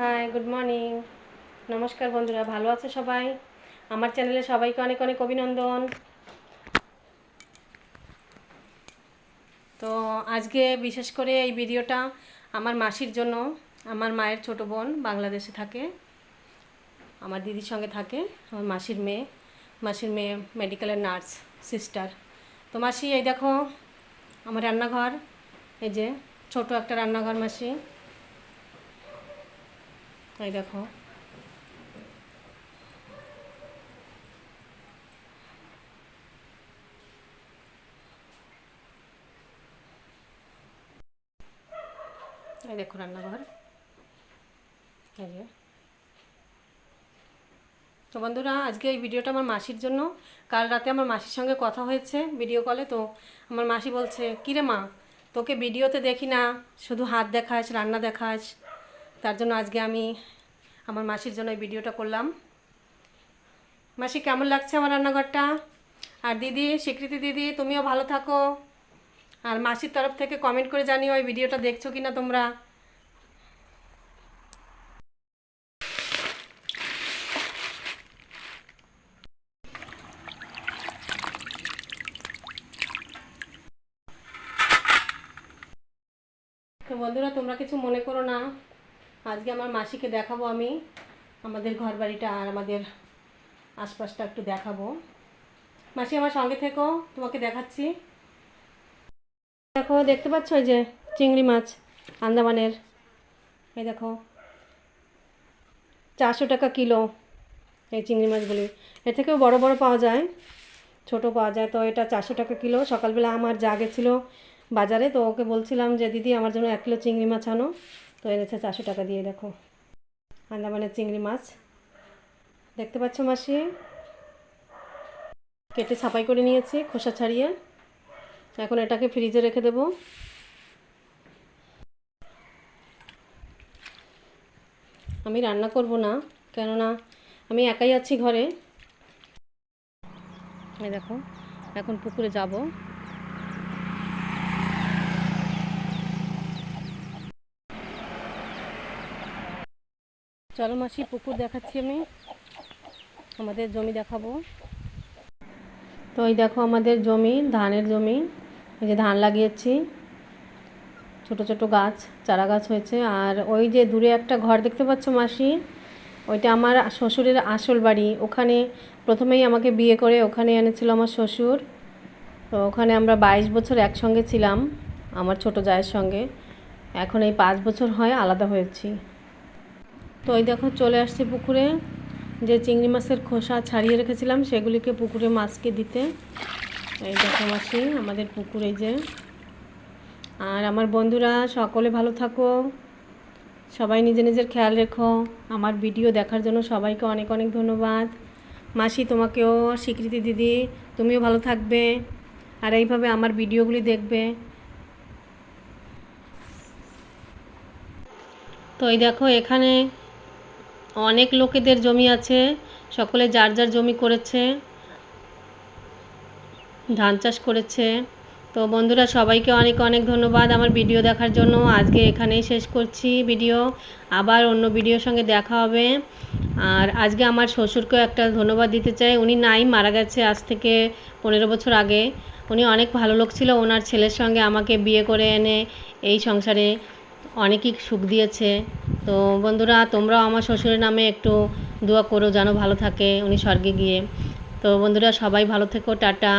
Hi good morning নমস্কার বন্ধুরা, ভালো আছে সবাই? আমার চ্যানেলে সবাইকে অনেক অনেক অভিনন্দন। তো আজকে বিশেষ করে এই ভিডিওটা আমার মাসির জন্য, আমার মায়ের ছোট বোন বাংলাদেশে থাকে, আমার দিদির সঙ্গে থাকে, আমার মাসির মেয়ে মাসির মেয়ে মেডিকেলের নার্স সিস্টার তো মাসি, এই দেখো, আমার রান্নাঘর, এই যে ছোট একটা রান্নাঘর মাসি। এই দেখো। দেখো রান্নাঘর। এই যে। তো বন্ধুরা, আজকে এই ভিডিওটা আমার মাসির জন্য। কাল রাতে আমার মাসির সঙ্গে কথা হয়েছে ভিডিও কলে তো আমার মাসি বলছে কিরে মা, তোকে ভিডিওতে দেখি না। শুধু হাত দেখাস, রান্না দেখাস। তার জন্য আজকে আমি আমার মাসির জন্য এই ভিডিওটা করলাম। মাসি, কেমন লাগছে আমার রান্নাঘরটা? আর দিদি, স্বীকৃতি দিদি, তুমিও ভালো থাকো। আর মাসির তরফ থেকে কমেন্ট করে জানিও এই ভিডিওটা দেখছ কি না তোমরা। তো বন্ধুরা, তোমরা কিছু মনে করো না। আজকে আমার মাসিকে দেখাবো আমি। আমাদের ঘর বাড়িটা আর আমাদের আশপাশটা একটু দেখাবো। মাসি, আমার সঙ্গে থেকো, তোমাকে দেখাচ্ছি। দেখো, দেখতে পাচ্ছ এই যে চিংড়ি মাছ আন্দামানের? এই দেখো, চারশো টাকা কিলো এই চিংড়ি মাছগুলি। এর থেকেও বড় বড় পাওয়া যায়, ছোট পাওয়া যায়। তো এটা চারশো টাকা কিলো। সকালবেলা আমার যা গেছিল বাজারে, তো ওকে বলছিলাম যে, দিদি, আমার জন্য এক কিলো চিংড়ি মাছ আনো। তো এনেছে চারশো টাকা দিয়ে, দেখো। আন্দামানের চিংড়ি মাছ। দেখতে পাচ্ছ মাসি? কেটে ছাপাই করে নিয়েছি, খোসা ছাড়িয়ে। এখন এটাকে ফ্রিজে রেখে দেব। আমি রান্না করব না, কেননা আমি একাই আছি ঘরে। দেখো, এখন পুকুরে যাব। চলো মাসি, পুকুর দেখাচ্ছি আমি। আমাদের জমি দেখাবো। তো এই দেখো আমাদের জমি, ধানের জমি। এই যে ধান লাগিয়েছি। ছোট ছোট গাছ, চারা গাছ হয়েছে। আর ওই যে দূরে একটা ঘর দেখতে পাচ্ছ মাসি, ওইটা আমার শ্বশুরের আসল বাড়ি। ওখানে প্রথমেই আমাকে বিয়ে করে ওখানে এনেছিল আমার শ্বশুর। তো ওখানে আমরা বাইশ বছর একসঙ্গে ছিলাম, আমার ছোট জায়ের সঙ্গে। এখন এই পাঁচ বছর হয় আলাদা হয়েছি। তো ওই দেখো চলে আসছি পুকুরে, যে চিংড়ি মাছের খোসা ছাড়িয়ে রেখেছিলাম, সেগুলিকে পুকুরে মাছকে দিতে। এই দেখো মাসি, আমাদের পুকুরে যে। আর আমার বন্ধুরা, সকলে ভালো থাকো। সবাই নিজে নিজের খেয়াল রেখো। আমার ভিডিও দেখার জন্য সবাইকে অনেক অনেক ধন্যবাদ। মাসি, তোমাকেও স্বীকৃতি দিদি, তুমিও ভালো থাকবে। আর এইভাবে আমার ভিডিওগুলি দেখবে। তো এই দেখো এখানে অনেক লোকেদের জমি আছে, সকলে যার যার জমি করেছে, ধান চাষ করেছে। তো বন্ধুরা, সবাইকে অনেক অনেক ধন্যবাদ আমার ভিডিও দেখার জন্য। আজকে এখানেই শেষ করছি ভিডিও। আবার অন্য ভিডিওর সঙ্গে দেখা হবে। আর আজকে আমার শ্বশুরকেও একটা ধন্যবাদ দিতে চাই। উনি নাই, মারা গেছে আজ থেকে পনেরো বছর আগে। উনি অনেক ভালো লোক ছিল। ওনার ছেলের সঙ্গে আমাকে বিয়ে করে এনে এই সংসারে অনেকই সুখ দিয়েছে। তো বন্ধুরা, তোমরাও আমার শ্বশুরের নামে একটু দোয়া করো, যেন ভালো থাকে উনি স্বর্গে গিয়ে। তো বন্ধুরা, সবাই ভালো থেকো, টাটা।